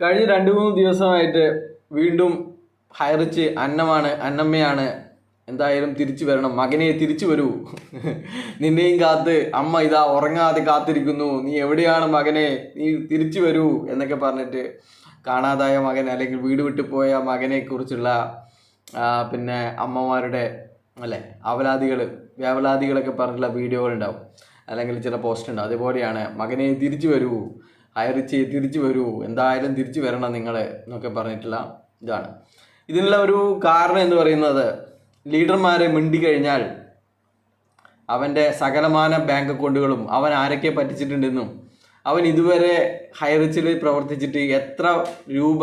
കഴിഞ്ഞ രണ്ട് മൂന്ന് ദിവസമായിട്ട് വീണ്ടും ഹയറിച്ച് അന്നമാണ് അന്നമ്മയാണ് എന്തായാലും തിരിച്ചു വരണം. മകനെ തിരിച്ചു വരൂ. നിന്നെയും കാത്ത് അമ്മ ഇതാ ഉറങ്ങാതെ കാത്തിരിക്കുന്നു. നീ എവിടെയാണ് മകനെ? നീ തിരിച്ചു വരൂ എന്നൊക്കെ പറഞ്ഞിട്ട് കാണാതായ മകൻ അല്ലെങ്കിൽ വീട് വിട്ടു പോയ മകനെ കുറിച്ചുള്ള പിന്നെ അമ്മമാരുടെ അല്ലേ അവലാദികൾ വ്യാവലാദികളൊക്കെ പറഞ്ഞിട്ടുള്ള വീഡിയോകൾ ഉണ്ടാവും. അല്ലെങ്കിൽ ചില പോസ്റ്റ് ഉണ്ടാവും. അതുപോലെയാണ് മകനെ തിരിച്ചു വരൂ. ഹയറിച്ച് തിരിച്ചു വരൂ എന്തായാലും തിരിച്ചു വരണം നിങ്ങൾ എന്നൊക്കെ പറഞ്ഞിട്ടുള്ള ഇതാണ്. ഇതിനുള്ള ഒരു കാരണം എന്ന് പറയുന്നത് ലീഡർമാരെ മിണ്ടി കഴിഞ്ഞാൽ അവന്റെ സകലമാന ബാങ്ക് അക്കൗണ്ടുകളും അവൻ ആരൊക്കെ പറ്റിച്ചിട്ടുണ്ടെന്നും അവൻ ഇതുവരെ ഹൈറിച്ചിൽ പ്രവർത്തിച്ചിട്ട് എത്ര രൂപ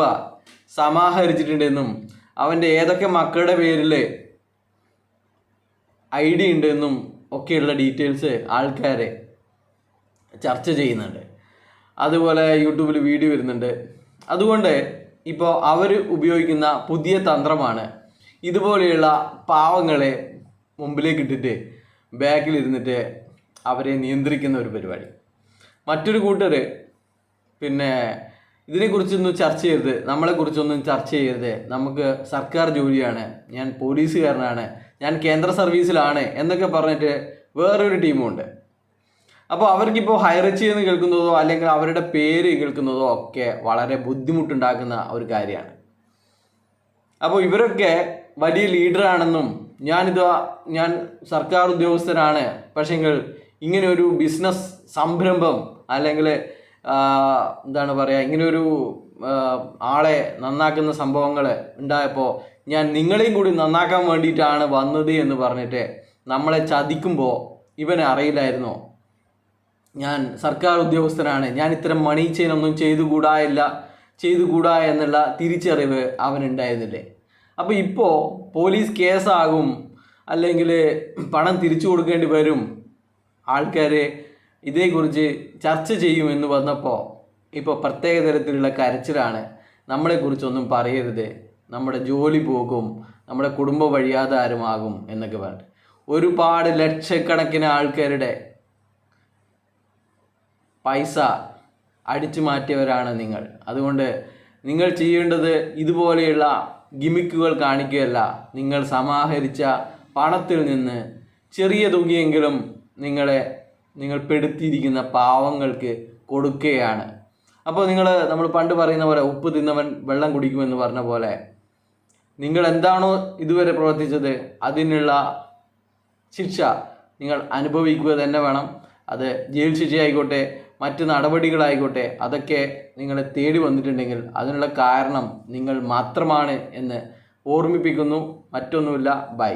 സമാഹരിച്ചിട്ടുണ്ടെന്നും അവന്റെ ഏതൊക്കെ മക്കളുടെ പേരിൽ ഐ ഡി ഉണ്ടെന്നും ഒക്കെയുള്ള ഡീറ്റെയിൽസ് ആൾക്കാരെ ചർച്ച ചെയ്യുന്നുണ്ട്. അതുപോലെ യൂട്യൂബിൽ വീഡിയോ വരുന്നുണ്ട്. അതുകൊണ്ട് ഇപ്പോൾ അവർ ഉപയോഗിക്കുന്ന പുതിയ തന്ത്രമാണ് ഇതുപോലെയുള്ള പാവങ്ങളെ മുമ്പിലേക്ക് ഇട്ടിട്ട് ബാക്കിൽ ഇരുന്നിട്ട് അവരെ നിയന്ത്രിക്കുന്ന ഒരു പരിപാടി. മറ്റൊരു കൂട്ടർ പിന്നെ ഇതിനെക്കുറിച്ചൊന്നും ചർച്ച ചെയ്യരുത് നമ്മളെക്കുറിച്ചൊന്നും ചർച്ച ചെയ്യരുത്. നമുക്ക് സർക്കാർ ജോലിയാണ് ഞാൻ പോലീസുകാരനാണ് ഞാൻ കേന്ദ്ര സർവീസിലാണ് എന്നൊക്കെ പറഞ്ഞിട്ട് വേറൊരു ടീമുണ്ട് അപ്പോൾ അവർക്കിപ്പോൾ ഹൈറച്ചി എന്ന് കേൾക്കുന്നതോ അല്ലെങ്കിൽ അവരുടെ പേര് കേൾക്കുന്നതോ ഒക്കെ വളരെ ബുദ്ധിമുട്ടുണ്ടാക്കുന്ന ഒരു കാര്യമാണ്. അപ്പോൾ ഇവരൊക്കെ വലിയ ലീഡറാണെന്നും ഞാനിത് ഞാൻ സർക്കാർ ഉദ്യോഗസ്ഥരാണ് പക്ഷേങ്കിൽ ഇങ്ങനെ ഒരു ബിസിനസ് സംരംഭം അല്ലെങ്കിൽ എന്താണ് പറയുക ഇങ്ങനൊരു ആളെ നന്നാക്കുന്ന സംഭവങ്ങൾ ഉണ്ടായപ്പോൾ ഞാൻ നിങ്ങളെയും കൂടി നന്നാക്കാൻ വേണ്ടിയിട്ടാണ് വന്നത് എന്ന് പറഞ്ഞിട്ട് നമ്മളെ ചതിക്കുമ്പോൾ ഇവനെ അറിയില്ലായിരുന്നോ? ഞാൻ സർക്കാർ ഉദ്യോഗസ്ഥനാണ്. ഞാൻ ഇത്തരം മണി ചെയിൻ ഒന്നും ചെയ്തുകൂടാ എന്നുള്ള തിരിച്ചറിവ് അവനുണ്ടായിരുന്നില്ലേ? അപ്പോൾ ഇപ്പോൾ പോലീസ് കേസാകും അല്ലെങ്കിൽ പണം തിരിച്ചു കൊടുക്കേണ്ടി വരും ആൾക്കാർ ഇതേക്കുറിച്ച് ചർച്ച ചെയ്യും എന്ന് വന്നപ്പോൾ ഇപ്പോൾ പ്രത്യേക തരത്തിലുള്ള കരച്ചിലാണ്. നമ്മളെക്കുറിച്ചൊന്നും പറയരുത്. നമ്മുടെ ജോലി പോകും നമ്മുടെ കുടുംബ വഴിയാധാരമാകും എന്നൊക്കെ പറഞ്ഞിട്ട്. ഒരുപാട് ലക്ഷക്കണക്കിന് ആൾക്കാരുടെ പൈസ അടിച്ചു മാറ്റിയവരാണ് നിങ്ങൾ. അതുകൊണ്ട് നിങ്ങൾ ചെയ്യേണ്ടത് ഇതുപോലെയുള്ള ഗിമിക്കുകൾ കാണിക്കുകയല്ല. നിങ്ങൾ സമാഹരിച്ച പണത്തിൽ നിന്ന് ചെറിയ തുകയെങ്കിലും നിങ്ങളെ നിങ്ങൾ പെടുത്തിയിരിക്കുന്ന പാവങ്ങൾക്ക് കൊടുക്കുകയാണ്. അപ്പോൾ നിങ്ങൾ നമ്മൾ പണ്ട് പറയുന്ന പോലെ ഉപ്പ് തിന്നവൻ വെള്ളം കുടിക്കുമെന്ന് പറഞ്ഞ പോലെ നിങ്ങൾ എന്താണോ ഇതുവരെ പ്രവർത്തിച്ചത് അതിനുള്ള ശിക്ഷ നിങ്ങൾ അനുഭവിക്കുക തന്നെ വേണം. അത് ജയിൽ ശിക്ഷയായിക്കോട്ടെ മറ്റ് നടപടികളായിക്കോട്ടെ അതൊക്കെ നിങ്ങളെ തേടി വന്നിട്ടുണ്ടെങ്കിൽ അതിനുള്ള കാരണം നിങ്ങൾ മാത്രമാണ് എന്ന് ഓർമ്മിപ്പിക്കുന്നു. മറ്റൊന്നുമില്ല. ബൈ.